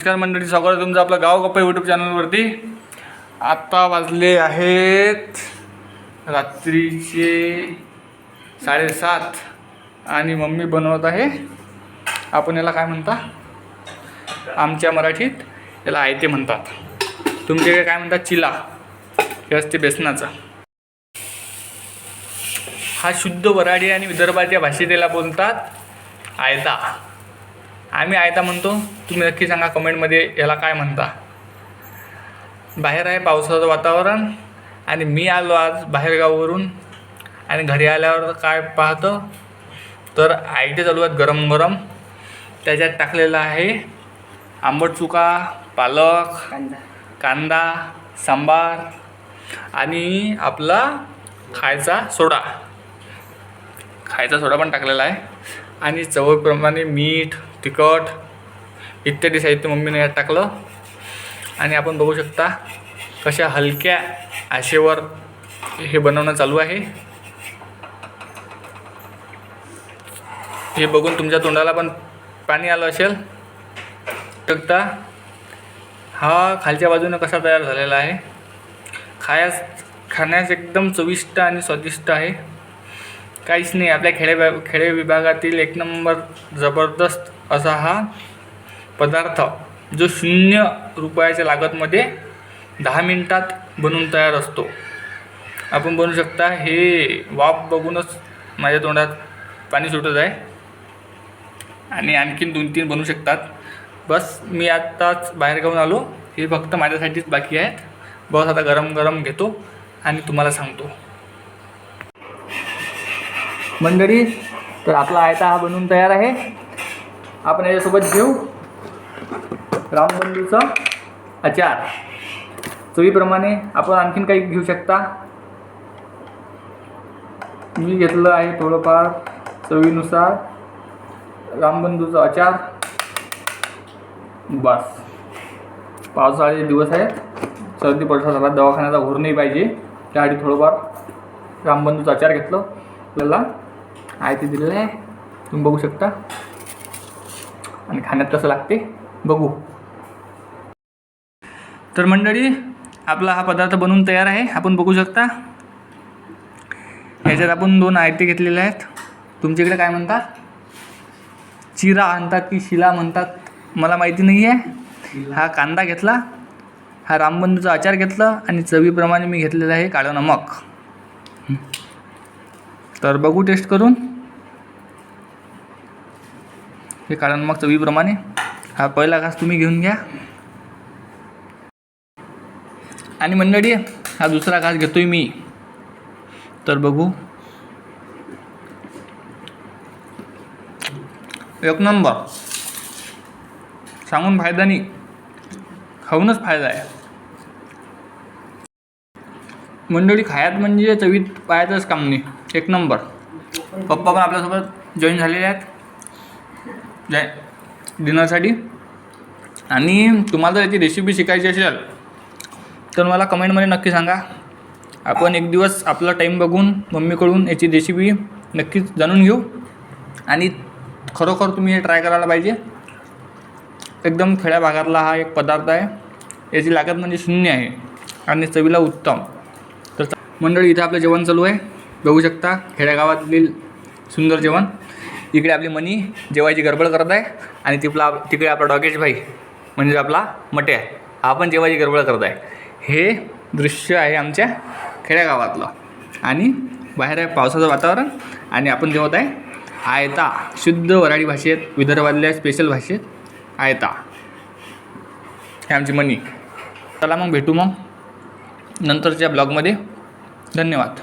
नमस्कार मंडळी स्वागत आहे तुमचं आपलं गाव गप्पा यूट्यूब चॅनलवरती आत्ता वाजले आहेत रात्रीचे साडेसात आणि मम्मी बनवत आहे. आपण याला काय म्हणता? आमच्या मराठीत याला आयते म्हणतात. तुमच्याकडे काय म्हणतात? चिला. हे असते बेसनाचा. हा शुद्ध वराडी आणि विदर्भाच्या भाषेत याला बोलतात आयता. आम्ही आयता म्हणतो तुम्ही नक्की सांगा कमेंटमध्ये याला काय म्हणता. बाहेर आहे पावसाचं वातावरण आणि मी आलो आज बाहेरगावावरून आणि घरी आल्यावर काय पाहतो तर आयटे चालू आहेत गरम गरम. त्याच्यात टाकलेलं आहे आंबट चुका पालक कांदा. सांबार आणि आपला खायचा सोडा. खायचा सोडा पण टाकलेला आहे. आणि चवीप्रमाणे मीठ तिखट इत्यादी साहित्य मम्मीने यात टाकलं. आणि आपण बघू शकता कशा हलक्या आशेवर हे बनवणं चालू आहे. हे बघून तुमच्या तोंडाला पण पाणी आलं असेल. शकता हा खालच्या बाजूनं कसा तयार झालेला आहे. खायास खाण्यास एकदम चविष्ट आणि स्वादिष्ट आहे. काहीच नाही आपल्या खेडे खेडे विभागातील एक नंबर जबरदस्त असा हा पदार्थ जो शून्य रुपयाच्या लागतमध्ये दहा मिनटात बनवून तयार असतो. आपण बनवू शकता हे वाफ बघूनच माझ्या तोंडात पाणी सुटत आहे. आणि आणखीन दोन तीन बनवू शकतात. बस मी आत्ताच बाहेर गाऊन आलो. हे फक्त माझ्यासाठीच बाकी आहेत. बस आता गरम गरम घेतो आणि तुम्हाला सांगतो. मंडळी तर आपला आयता हा बनवून तयार आहे. आपण याच्यासोबत घेऊ. रामबंधूचा अचार चवीप्रमाणे आपण आणखीन काही घेऊ शकता. मी घेतलं आहे थोडंफार चवीनुसार रामबंधूचा अचार बस. पावसाळ्याचे दिवस आहेत सर्दी पडसा झाला दवाखान्याचा घोर नाही पाहिजे. त्यासाठी थोडंफार रामबंधूचा अचार घेतलं. आपल्याला आहे ते दिलेलं आहे. तुम्ही बघू शकता. आणि खाण्यात कसं लागते बघू. तर मंडळी आपला हा पदार्थ बनवून तयार आहे. आपण बघू शकता. याच्यात आपण दोन आयते घेतलेले आहेत. तुमच्याकडे काय म्हणतात चिरा म्हणतात की शिला म्हणतात. मला माहिती नाही आहे. हा कांदा घेतला. हा रामबंधूचा आचार घेतला आणि चवीप्रमाणे मी घेतलेलं आहे काळं नमक. तर बघू टेस्ट करून. हे कारण मग चवीप्रमाणे हा पहिला घास तुम्ही घेऊन घ्या. आणि मंडळी हा दुसरा घास घेतोय मी. तर बघू. एक नंबर. सांगून फायदा नाही. खाऊनच फायदा आहे. मंडळी खायात म्हणजे चवीत पाहायचंच काम नाही. एक नंबर. पप्पा पण आपल्यासोबत जॉईन झालेले आहेत. जाय. डिनरसाठी. आणि तुम्हाला जर याची रेसिपी शिकायची असेल तर मला कमेंटमध्ये नक्की सांगा. आपण एक दिवस आपला टाईम बघून मम्मीकडून याची रेसिपी नक्कीच जाणून घेऊ. आणि खरोखर तुम्ही हे ट्राय करायला पाहिजे. एकदम खेड्या भागातला हा एक पदार्थ आहे. याची लागत म्हणजे शून्य आहे. आणि चवीला उत्तम. तर मंडळी इथं आपलं जेवण चालू आहे. बघू शकता खेड्यागावातील सुंदर जेवण. इकडे आपली मनी जेवायची गडबड करत आहे आणि तिथला तिकडे आपला डॉगेश भाई म्हणजे आपला मटे आहे हा पण जेवायची गडबड करत आहे. हे दृश्य आहे आमच्या खेड्यागावातलं आणि बाहेर आहे पावसाचं वातावरण आणि आपण जेवत आहे आयता शुद्ध वराडी भाषेत विदर्भातल्या स्पेशल भाषेत आयता. हे आमची मनी. चला मग भेटू मग नंतरच्या ब्लॉगमध्ये धन्यवाद.